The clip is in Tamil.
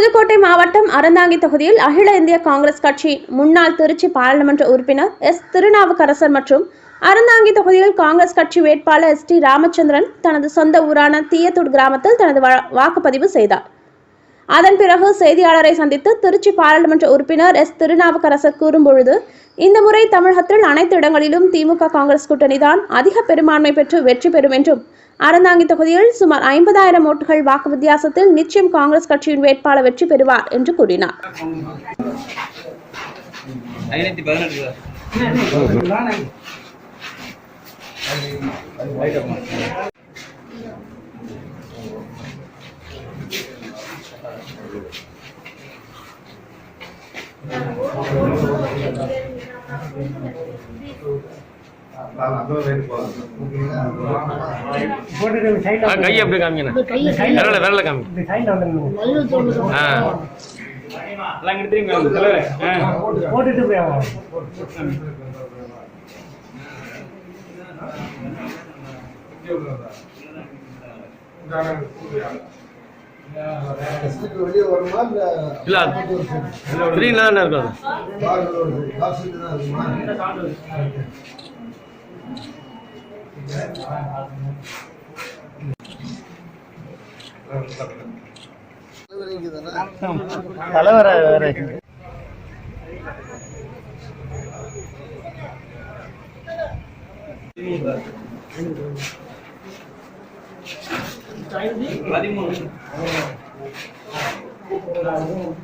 புதுக்கோட்டை மாவட்டம் அறந்தாங்கி தொகுதியில் அகில இந்திய காங்கிரஸ் கட்சி முன்னாள் திருச்சி பாராளுமன்ற உறுப்பினர் எஸ். திருநாவுக்கரசர் மற்றும் அறந்தாங்கி தொகுதியில் காங்கிரஸ் கட்சி வேட்பாளர் எஸ். டி. ராமச்சந்திரன் தனது சொந்த ஊரான தீயத்தூர் கிராமத்தில் தனது வாக்குப்பதிவு செய்தார். அதன் பிறகு செய்தியாளரை சந்தித்து திருச்சி பாராளுமன்ற உறுப்பினர் எஸ். திருநாவுக்கரசர் கூறும்பொழுது இந்த முறை தமிழகத்தில் அனைத்து இடங்களிலும் திமுக காங்கிரஸ் கூட்டணிதான் அதிக பெரும்பான்மை பெற்று வெற்றி பெறும் என்றும் அறந்தாங்கி தொகுதியில் சுமார் ஐம்பதாயிரம் ஓட்டுகள் வாக்கு வித்தியாசத்தில் நிச்சயம் காங்கிரஸ் கட்சியின் வேட்பாளர் வெற்றி பெறுவார் என்று கூறினார். ஐநூத்தி பதினெட்டு ஆ, கையை அப்படி காமிக்கணும் விரல விரல காமிக்கணும் ஆ. போட்டுட்டு போய் வருமா இல்ல ஸ்க்ரீன்ல தானே இருக்கும் அது. பாக்ஸில் வருது பாக்ஸில் தான் இருக்குமா தலைவர்